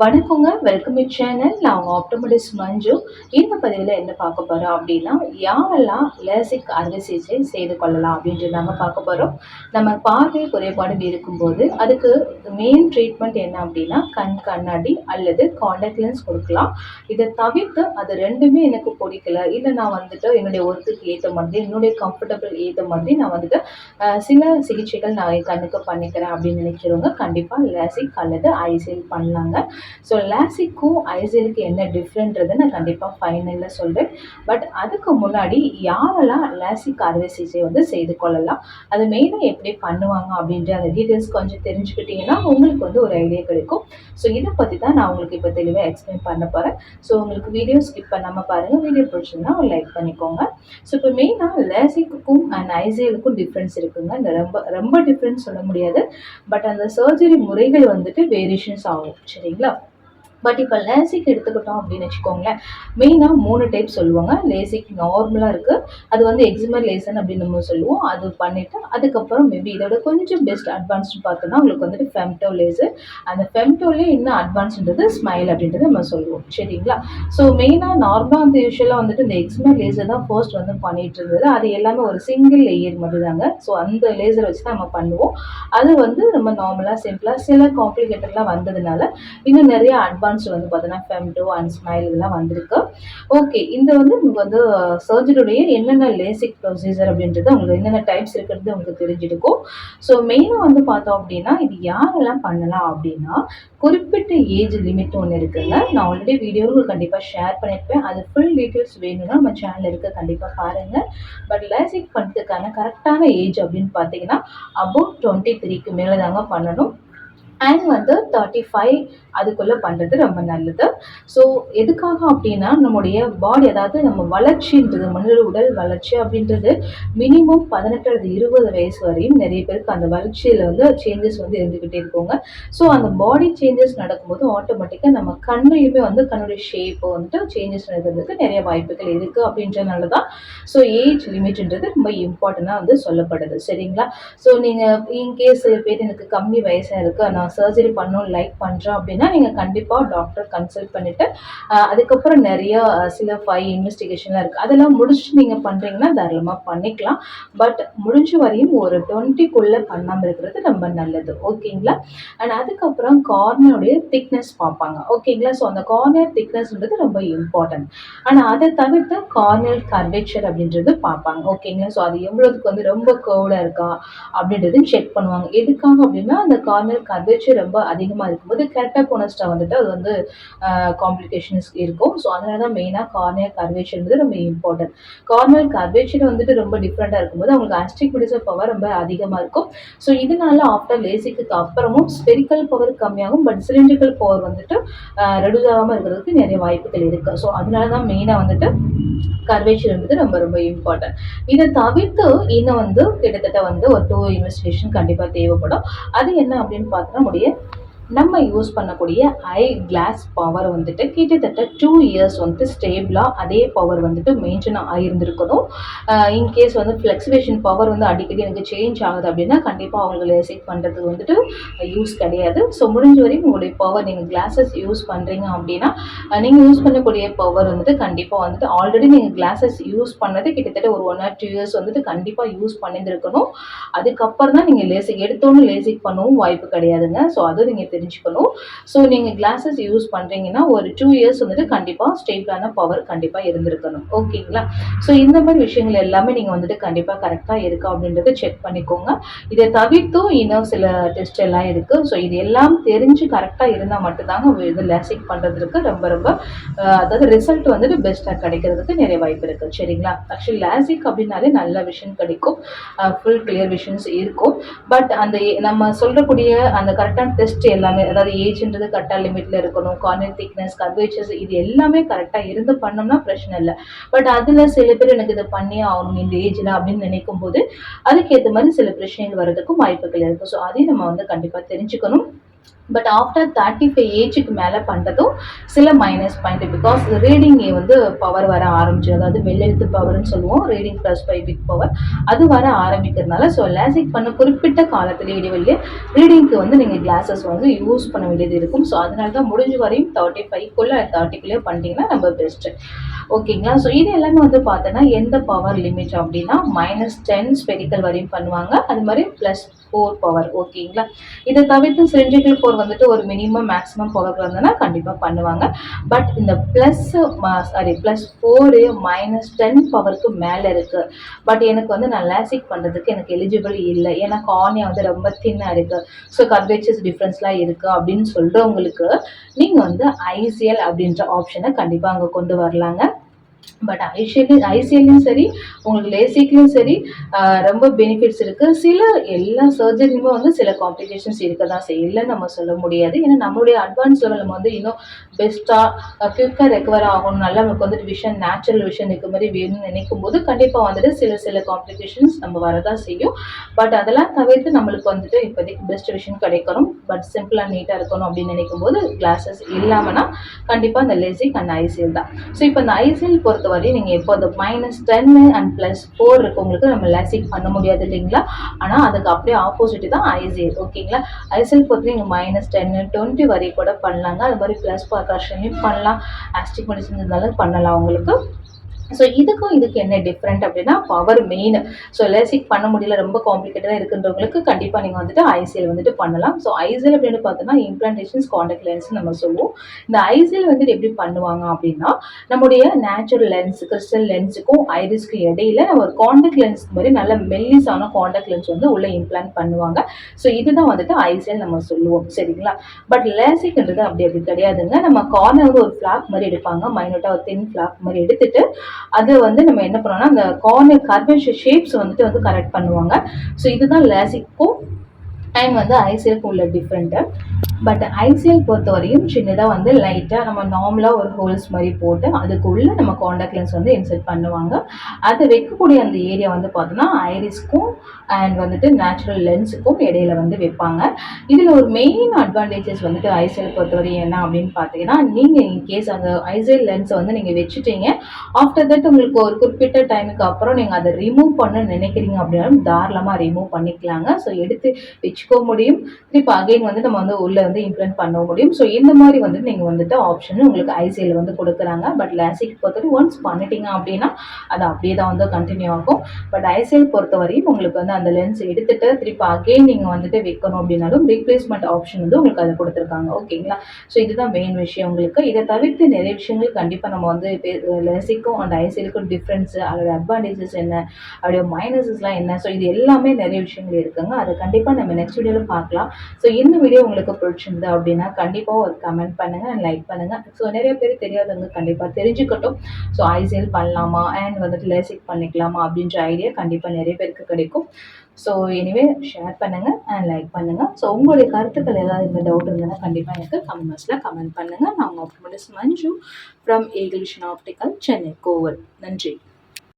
வணக்கங்க. Welcome you channel நான் உங்கள் ஆப்டோமெடிஸ்ட் மஞ்சு. இந்த பதிவில் என்ன பார்க்க போகிறோம் அப்படின்னா யாரெல்லாம் லேசிக் அறுவை சிகிச்சை செய்து கொள்ளலாம் அப்படின்ட்டு நாங்கள் பார்க்க போகிறோம் நம்ம பார்வை குறைபாடு இருக்கும்போது அதுக்கு மெயின் ட்ரீட்மெண்ட் என்ன அப்படின்னா கண் கண்ணாடி அல்லது காண்டாக்ட் லென்ஸ் கொடுக்கலாம். இதை தவிர்த்து அது ரெண்டுமே எனக்கு பிடிக்கல. இல்லை நான் வந்துட்டு என்னுடைய ஒர்க்குக்கு ஏற்ற மாதிரி என்னுடைய கம்ஃபர்டபுள் ஏற்ற மாதிரி நான் வந்துட்டு சில சிகிச்சைகள் நான் என் கண்ணுக்கு பண்ணிக்கிறேன் அப்படின்னு நினைக்கிறவங்க கண்டிப்பாக லேசிக் அல்லது ஐசியல் பண்ணலாங்க. ஸோ லேசிக்கும் ஐசிஎலுக்கு என்ன டிஃப்ரெண்ட்றது நான் கண்டிப்பாக ஃபைனலில் சொல்கிறேன் பட் அதுக்கு முன்னாடி யாரெல்லாம் லேசிக் அறுவை சிகிச்சை வந்து செய்து கொள்ளலாம் அது மெயினாக எப்படி பண்ணுவாங்க அப்படின்ற அந்த டீட்டெயில்ஸ் கொஞ்சம் தெரிஞ்சுக்கிட்டிங்கன்னா உங்களுக்கு வந்து ஒரு ஐடியா கிடைக்கும். ஸோ இதை பற்றி தான் நான் உங்களுக்கு இப்போ தெளிவாக எக்ஸ்பிளைன் பண்ண போகிறேன் ஸோ உங்களுக்கு வீடியோ ஸ்கிப் பண்ணாமல் பாருங்கள் வீடியோ பிடிச்சிருந்தா ஒரு லைக் பண்ணிக்கோங்க. ஸோ இப்போ மெயினாக லேசிக்குக்கும் அண்ட் ஐசியலுக்கும் டிஃப்ரென்ஸ் இருக்குங்க. இந்த ரொம்ப ரொம்ப டிஃப்ரென்ஸ் சொல்ல முடியாது. பட் அந்த சர்ஜரி முறைகள் வந்துட்டு வேரியேஷன்ஸ் ஆகும். சரிங்களா? பட் இப்போ லேசிக் எடுத்துக்கிட்டோம் அப்படின்னு வச்சுக்கோங்களேன் மெயினாக மூணு டைப் சொல்லுவாங்க. லேசிக் நார்மலாக இருக்குது அது வந்து எக்ஸிமர் லேசன் அப்படின்னு நம்ம சொல்லுவோம். அது பண்ணிவிட்டு அதுக்கப்புறம் மேபி இதோட கொஞ்சம் பெஸ்ட் அட்வான்ஸ்டு பார்த்தோன்னா உங்களுக்கு வந்துட்டு ஃபெம்டோ லேசர் அந்த ஃபெம்டோலே இன்னும் அட்வான்ஸ்ன்றது ஸ்மைல் அப்படின்றது நம்ம சொல்லுவோம். சரிங்களா? ஸோ மெயினாக நார்மலாக வந்து யூஸ்வலாக வந்துட்டு இந்த எக்ஸிமர் லேசர் தான் ஃபர்ஸ்ட் வந்து பண்ணிட்டு இருந்தது அது எல்லாமே ஒரு சிங்கிள் லேயர் மாதிரி தாங்க ஸோ அந்த லேசர் வச்சு தான் நம்ம பண்ணுவோம். அது வந்து நம்ம நார்மலாக சிம்பிளாக சில காம்ப்ளிகேட்டட்லாம் வந்ததுனால இன்னும் நிறைய அட்வான்ஸ் வந்து பார்த்தீங்கன்னா ஃபெம்டோ அண்ட் ஸ்மைல் இதெல்லாம் வந்திருக்கு. ஓகே இந்த வந்து உங்களுக்கு வந்து uh, சர்ஜரியுடைய என்னென்ன லேசிக் ப்ரொசீஜர் அப்படின்றது உங்களுக்கு என்னென்ன டைப்ஸ் இருக்கிறது உங்களுக்கு தெரிஞ்சிருக்கும். ஸோ மெயினாக வந்து பார்த்தோம் அப்படின்னா இது யாரெல்லாம் பண்ணலாம் அப்படின்னா குறிப்பிட்ட ஏஜ் லிமிட் ஒன்று இருக்குங்க. நான் ஆல்ரெடி வீடியோவில் கண்டிப்பாக ஷேர் பண்ணியிருப்பேன் அது ஃபுல் டீட்டெயில்ஸ் வேணும்னா நம்ம சேனல் இருக்க கண்டிப்பாக பாருங்கள் பட் லேசிக் பண்ணுறதுக்கான கரெக்டான ஏஜ் அப்படின்னு பார்த்தீங்கன்னா அபவுட் டுவெண்ட்டி த்ரீக்கு மேலே தாங்க பண்ணணும். அண்ட் வந்து தேர்ட்டி ஃபைவ் அதுக்குள்ளே பண்ணுறது ரொம்ப நல்லது. ஸோ எதுக்காக அப்படின்னா நம்முடைய பாடி அதாவது நம்ம வளர்ச்சின்றது மனித உடல் வளர்ச்சி அப்படின்றது மினிமம் பதினெட்டு அல்லது இருபது வயசு வரையும் நிறைய பேருக்கு அந்த வளர்ச்சியில் வந்து சேஞ்சஸ் வந்து இருந்துக்கிட்டே இருக்கோங்க. ஸோ அந்த பாடி சேஞ்சஸ் நடக்கும்போது ஆட்டோமேட்டிக்காக நம்ம கண்ணையுமே வந்து கண்ணுடைய ஷேப்பு வந்துட்டு சேஞ்சஸ் நடக்கிறதுக்கு நிறைய வாய்ப்புகள் இருக்குது அப்படின்றனால தான் ஸோ ஏஜ் லிமிட்ன்றது ரொம்ப இம்பார்ட்டண்ட்டாக வந்து சொல்லப்படுது. சரிங்களா? ஸோ நீங்கள் இன்கேஸ் பேர் எனக்கு கம்மி வயசாக இருக்குது நான் சர்ஜரி பண்ணணும் லைக் பண்ணுறேன் அப்படின்னா நீங்கள் கண்டிப்பாக டாக்டர் கன்சல்ட் பண்ணிவிட்டு அதுக்கப்புறம் நிறைய சில ஃபைவ் இன்வெஸ்டிகேஷன்லாம் இருக்குது அதெல்லாம் முடிச்சுட்டு நீங்கள் பண்ணுறீங்கன்னா தாராளமாக பண்ணிக்கலாம். பட் முடிஞ்ச வரையும் ஒரு டுவெண்ட்டிக்குள்ளே பண்ணாமல் இருக்கிறது ரொம்ப நல்லது. ஓகேங்களா அண்ட் அதுக்கப்புறம் கார்னருடைய திக்னஸ் பார்ப்பாங்க. ஓகேங்களா ஸோ அந்த கார்னர் திக்னஸ்ன்றது ரொம்ப இம்பார்ட்டன்ட் ஆனால் அதை தவிர்த்து கார்னர் கர்வேச்சர் அப்படின்றது பார்ப்பாங்க. ஓகேங்களா ஸோ அது எவ்வளோதுக்கு வந்து ரொம்ப கேர்டாக இருக்கா அப்படின்றது செக் பண்ணுவாங்க. எதுக்காக அப்படின்னா அந்த கார்னர் கர்வேச்சர் ரொம்ப அதிகமாக இருக்கும்போது கரெக்டாக போனஸ்டா வந்துட்டு அது வந்து காம்ப்ளிகேஷன்ஸ் இருக்கும். ஸோ அதனால தான் மெயினாக கார்னியர் கர்வேச்சர்ன்றது ரொம்ப இம்பார்ட்டன்ட் கார்னியல் கர்வேச்சர் வந்துட்டு ரொம்ப டிஃப்ரெண்ட்டாக இருக்கும்போது அவங்களுக்கு ஆஸ்டிக் பவர் ரொம்ப அதிகமாக இருக்கும். ஸோ இதனால ஆஃப்டர் லேசிக்கு அப்புறமும் ஸ்பெரிக்கல் பவர் கம்மியாகும் பட் சிலிண்ட்ரிக்கல் பவர் வந்துட்டு ரெடியூஸ் ஆகாமல் இருக்கிறதுக்கு நிறைய வாய்ப்புகள் இருக்குது ஸோ அதனால தான் மெயினாக வந்துட்டு கர்வேச்சர்ன்றது ரொம்ப ரொம்ப இம்பார்ட்டன்ட் இதை தவிர்த்து இன்னும் வந்து கிட்டத்தட்ட வந்து ஒரு டூ இன்வெஸ்டிகேஷன் கண்டிப்பாக தேவைப்படும். அது என்ன அப்படின்னு பார்த்தோம்னா முடிய நம்ம யூஸ் பண்ணக்கூடிய ஐ கிளாஸ் பவர் வந்துட்டு கிட்டத்தட்ட டூ இயர்ஸ் வந்துட்டு ஸ்டேபிளாக அதே பவர் வந்துட்டு மெயின்டைன் ஆகியிருந்திருக்கணும் இன்கேஸ் வந்து ஃப்ளெக்சுவேஷன் பவர் வந்து அடிக்கடி எனக்கு சேஞ்ச் ஆகுது அப்படின்னா கண்டிப்பாக அவங்களுக்கு லேசிக் பண்ணுறதுக்கு வந்துட்டு யூஸ் கிடையாது. ஸோ முடிஞ்ச வரையும் உங்களுடைய பவர் நீங்கள் கிளாஸஸ் யூஸ் பண்ணுறீங்க அப்படின்னா நீங்கள் யூஸ் பண்ணக்கூடிய பவர் வந்துட்டு கண்டிப்பாக வந்துட்டு ஆல்ரெடி நீங்கள் கிளாஸஸ் யூஸ் பண்ணது கிட்டத்தட்ட ஒரு ஒன் ஆர் டூ இயர்ஸ் வந்துட்டு கண்டிப்பாக யூஸ் பண்ணியிருந்திருக்கணும். அதுக்கப்புறம் தான் நீங்கள் லேசிக் எடுத்தோன்னு லேசிக் பண்ணவும் வாய்ப்பு கிடையாதுங்க. ஸோ அதுவும் நீங்கள் தெரிஞ்சுக்கணும். ஸோ நீங்கள் கிளாஸஸ் யூஸ் பண்ணுறீங்கன்னா ஒரு டூ இயர்ஸ் வந்துட்டு கண்டிப்பாக ஸ்டேபிளான பவர் கண்டிப்பாக இருந்திருக்கணும். ஓகேங்களா? ஸோ இந்த மாதிரி விஷயங்கள் எல்லாமே நீங்கள் வந்துட்டு கண்டிப்பாக கரெக்டாக இருக்கா அப்படின்றத செக் பண்ணிக்கோங்க. இதை தவிர்த்தும் இன்னும் சில டெஸ்ட் எல்லாம் இருக்குது ஸோ இது எல்லாம் தெரிஞ்சு கரெக்டாக இருந்தால் மட்டும்தாங்க இது லேசிக் பண்ணுறதுக்கு ரொம்ப ரொம்ப அதாவது ரிசல்ட் வந்துட்டு பெஸ்ட்டாக கிடைக்கிறதுக்கு நிறைய வாய்ப்பு இருக்குது சரிங்களா? ஆக்சுவலி லேசிக் அப்படின்னாலே நல்ல விஷன் கிடைக்கும். ஃபுல் கிளியர் விஷன்ஸ் இருக்கும். பட் அந்த நம்ம சொல்லக்கூடிய அந்த கரெக்டான டெஸ்ட் எல்லாமே அதாவது ஏஜ்ன்றது கரெக்டாக லிமிட்டில் இருக்கணும். கார்னர் திக்னஸ் கர்வேச்சர்ஸ் இது எல்லாமே கரெக்டாக இருந்து பண்ணோம்னா பிரச்சனை இல்லை. பட் அதில் சில பேர் எனக்கு இதை பண்ணியே ஆகணும் இந்த ஏஜில் அப்படின்னு நினைக்கும் போது அதுக்கேற்ற மாதிரி சில பிரச்சனைகள் வர்றதுக்கும் வாய்ப்புகள் இருக்குது ஸோ அதையும் நம்ம வந்து கண்டிப்பாக தெரிஞ்சுக்கணும். பட் ஆஃப்டர் தேர்ட்டி ஃபைவ் ஏஜுக்கு மேலே பண்ணுறதும் சில மைனஸ் பாயிண்ட் பிகாஸ் ரீடிங்கே வந்து பவர் வர ஆரம்பிச்சு அதாவது வெள்ளெழுத்து பவர்னு சொல்லுவோம். Reading plus five big power அது வர ஆரம்பிக்கிறதுனால ஸோ லேசிக் பண்ண குறிப்பிட்ட காலத்தில் இடைவெளியே ரீடிங்க்கு வந்து நீங்கள் கிளாஸஸ் வந்து யூஸ் பண்ண வேண்டியது இருக்கும். ஸோ அதனால தான் முடிஞ்ச வரையும் தேர்ட்டி ஃபைவ்க்குள்ளே தேர்ட்டிக்குள்ளேயே பண்ணிட்டீங்கன்னா நம்ம பெஸ்ட்டு ஓகேங்களா? ஸோ இது எல்லாமே வந்து பார்த்தோன்னா எந்த பவர் லிமிட் அப்படின்னா மைனஸ் டென் ஸ்பெரிக்கல் வரையும் பண்ணுவாங்க. அது மாதிரி ப்ளஸ் ஃபோர் பவர் ஓகேங்களா? இதை தவிர்த்து சிலிண்ட்ரிக்கல் ஃபோர் வந்துட்டு ஒரு மினிமம் மேக்ஸிமம் பவர் வந்ததுன்னா கண்டிப்பாக பண்ணுவாங்க. பட் இந்த plus sorry plus four minus ten பவருக்கு மேலே இருக்குது பட் எனக்கு வந்து நான் லேசிக் பண்ணுறதுக்கு எனக்கு எலிஜிபிள் இல்லை. ஏன்னா கார்னியா வந்து ரொம்ப தின்னாக இருக்குது ஸோ கர்வேச்சஸ் டிஃப்ரென்ஸ்லாம் இருக்குது அப்படின்னு சொல்கிறவங்களுக்கு நீங்கள் வந்து ஐசிஎல் அப்படின்ற ஆப்ஷனை கண்டிப்பாக அங்கே கொண்டு வரலாங்க. பட் ஐசிஎல் ஐசிஎல்லையும் சரி உங்களுக்கு லேசிக்லையும் சரி ரொம்ப பெனிஃபிட்ஸ் இருக்குது சில எல்லா சர்ஜரியுமே வந்து சில காம்ப்ளிகேஷன்ஸ் இருக்க தான் செய்யல நம்ம சொல்ல முடியாது. ஏன்னா நம்மளுடைய அட்வான்ஸ் லெவல் நம்ம வந்து இன்னும் பெஸ்ட்டாக குயிக்காக ரெக்கவர் ஆகணும் நல்லா நமக்கு வந்துட்டு விஷன் நேச்சுரல் விஷன் இருக்க மாதிரி வேணும்னு நினைக்கும் போது கண்டிப்பாக வந்துட்டு சில சில காம்ப்ளிகேஷன்ஸ் நம்ம வரதான் செய்யும். பட் அதெல்லாம் தவிர்த்து நம்மளுக்கு வந்துட்டு இப்போதைக்கு பெஸ்ட் விஷன் கிடைக்கணும். பட் சிம்பிளாக நீட்டாக இருக்கணும் அப்படின்னு நினைக்கும் போது கிளாஸஸ் இல்லாமல்னா கண்டிப்பாக அந்த LASIK and I C L தான். ஸோ இப்போ அந்த ஐசிஎல் பொறுத்தவரையும் நீங்கள் எப்போ அந்த மைனஸ் டென்னு அண்ட் ப்ளஸ் ஃபோர் இருக்கவங்களுக்கு நம்ம லேசிக் பண்ண முடியாது இல்லைங்களா? ஆனால் அதுக்கு அப்படியே ஆப்போசிட் தான் ஐசிஎல் ஓகேங்களா? ஐசிஎல் பொறுத்து நீங்கள் மைனஸ் டென்னு டுவெண்ட்டி வரை கூட பண்ணலாங்க. அது மாதிரி ப்ளஸ் பர்காஷன்லையும் பண்ணலாம். ஆஸ்டிக் மெடிசன் இருந்தாலும் பண்ணலாம் உங்களுக்கு. ஸோ இதுக்கும் இதுக்கு என்ன டிஃப்ரெண்ட் அப்படின்னா பவர் மெயின் ஸோ லேசிக் பண்ண முடியல ரொம்ப காம்ப்ளிகேட்டடாக இருக்குன்றவங்களுக்கு கண்டிப்பாக நீங்கள் வந்துட்டு ஐசிஎல் வந்துட்டு பண்ணலாம். ஸோ ஐசிஎல் அப்படின்னு பார்த்தோன்னா இம்ப்ளான்டேஷன்ஸ் காண்டாக்ட் லென்ஸ் நம்ம சொல்லுவோம். இந்த ஐசிஎல் வந்துட்டு எப்படி பண்ணுவாங்க அப்படின்னா நம்முடைய நேச்சுரல் லென்ஸ் கிறிஸ்டல் லென்ஸுக்கும் ஐரிஸ்க்கு இடையில நம்ம ஒரு காண்டாக்ட் லென்ஸ் மாதிரி நல்ல மெல்லிஸான காண்டாக்ட் லென்ஸ் வந்து உள்ள இம்ப்ளான்ட் பண்ணுவாங்க. ஸோ இதுதான் வந்துட்டு ஐசிஎல் நம்ம சொல்லுவோம். சரிங்களா? பட் லேசிக்ன்றது அப்படி அப்படி கிடையாதுங்க. நம்ம கார்னர் ஒரு ஃப்ளாக் மாதிரி எடுப்பாங்க. மைனோட்டாக ஒரு தென் ஃப்ளாக் மாதிரி எடுத்துட்டு அது வந்து நம்ம என்ன பண்ணோம்னா அந்த கார்னர் கார்பன் ஷேப்ஸ் வந்துட்டு வந்து கரெக்ட் பண்ணுவாங்க. ஸோ இதுதான் லேசிக்கும் டைம் வந்து ஐசிஎல்க்கு உள்ள டிஃப்ரெண்ட்டு பட் ஐசிஎல் பொறுத்த வரையும் சின்னதாக வந்து லைட்டாக நம்ம நார்மலாக ஒரு ஹோல்ஸ் மாதிரி போட்டு அதுக்குள்ளே நம்ம காண்டாக்ட் லென்ஸ் வந்து இன்செர்ட் பண்ணுவாங்க. அதை வைக்கக்கூடிய அந்த ஏரியா வந்து பார்த்தோன்னா ஐரிஸ்க்கும் அண்ட் வந்துட்டு நேச்சுரல் லென்ஸுக்கும் இடையில வந்து வைப்பாங்க. இதில் ஒரு மெயின் அட்வான்டேஜஸ் வந்துட்டு ஐசிஎல் பொறுத்தவரையும் என்ன அப்படின்னு பார்த்தீங்கன்னா நீங்கள் இன்கேஸ் அந்த ஐசிஎல் லென்ஸை வந்து நீங்கள் வச்சுட்டீங்க ஆஃப்டர் தட் உங்களுக்கு ஒரு குறிப்பிட்ட டைமுக்கு அப்புறம் நீங்கள் அதை ரிமூவ் பண்ண நினைக்கிறீங்க அப்படின்னாலும் தாராளமாக ரிமூவ் பண்ணிக்கலாங்க. ஸோ எடுத்து வச்சுக்க முடியும். திருப்பி அகைன் வந்து நம்ம வந்து உள்ளே வந்து இம்ப்ளிமெண்ட் பண்ண முடியும். ஸோ இந்த மாதிரி வந்து நீங்கள் வந்துட்டு ஆப்ஷன் உங்களுக்கு ஐசியில் வந்து கொடுக்குறாங்க. பட் லேசிக் பொறுத்தவரை ஒன்ஸ் பண்ணிட்டீங்க அப்படின்னா அது அப்படியே தான் வந்து கண்டினியூ ஆகும். பட் ஐசிஎல் பொறுத்தவரையும் உங்களுக்கு வந்து அந்த லென்ஸ் எடுத்துட்டு திருப்பி அகெயின் நீங்கள் வந்துட்டு வைக்கணும் அப்படின்னாலும் ரீப்ளேஸ்மெண்ட் ஆப்ஷன் வந்து உங்களுக்கு அதை கொடுத்துருக்காங்க. ஓகேங்களா ஸோ இதுதான் மெயின் விஷயம் உங்களுக்கு. இதை தவிர்த்து நிறைய விஷயங்கள் கண்டிப்பாக நம்ம வந்து லெசிக்கும் அண்ட் ஐசிஎலுக்கும் டிஃப்ரென்ஸ் அதோட அட்வான்டேஜஸ் என்ன அதோடைய மைனஸஸ்லாம் என்ன? ஸோ இது எல்லாமே நிறைய விஷயங்கள் இருக்குங்க. அதை கண்டிப்பாக நம்ம நெக்ஸ்ட் வீடியோவில் பார்க்கலாம். ஸோ இந்த வீடியோ உங்களுக்கு பிடிச்சிருந்து அப்படின்னா கண்டிப்பாக ஒரு கமெண்ட் பண்ணுங்கள் அண்ட் லைக் பண்ணுங்கள் ஸோ நிறைய பேர் தெரியாதவங்க கண்டிப்பாக தெரிஞ்சுக்கட்டும். ஸோ ஐசியல் பண்ணலாமா? அண்ட் வந்துட்டு லேசிக் பண்ணிக்கலாமா? அப்படின்ற ஐடியா கண்டிப்பாக நிறைய பேருக்கு கிடைக்கும். ஸோ எனிவே ஷேர் பண்ணுங்கள் அண்ட் லைக் பண்ணுங்கள் ஸோ உங்களுடைய கருத்துக்கள் ஏதாவது இந்த டவுட் இருந்ததுன்னா கண்டிப்பாக எனக்கு கமெண்ட் பாக்ஸில் கமெண்ட் பண்ணுங்கள் நான் உங்கள் மஞ்சு ஃப்ரம் ஏகிலிஷன் ஆப்டிக்கல் சென்னை கோவல் நன்றி.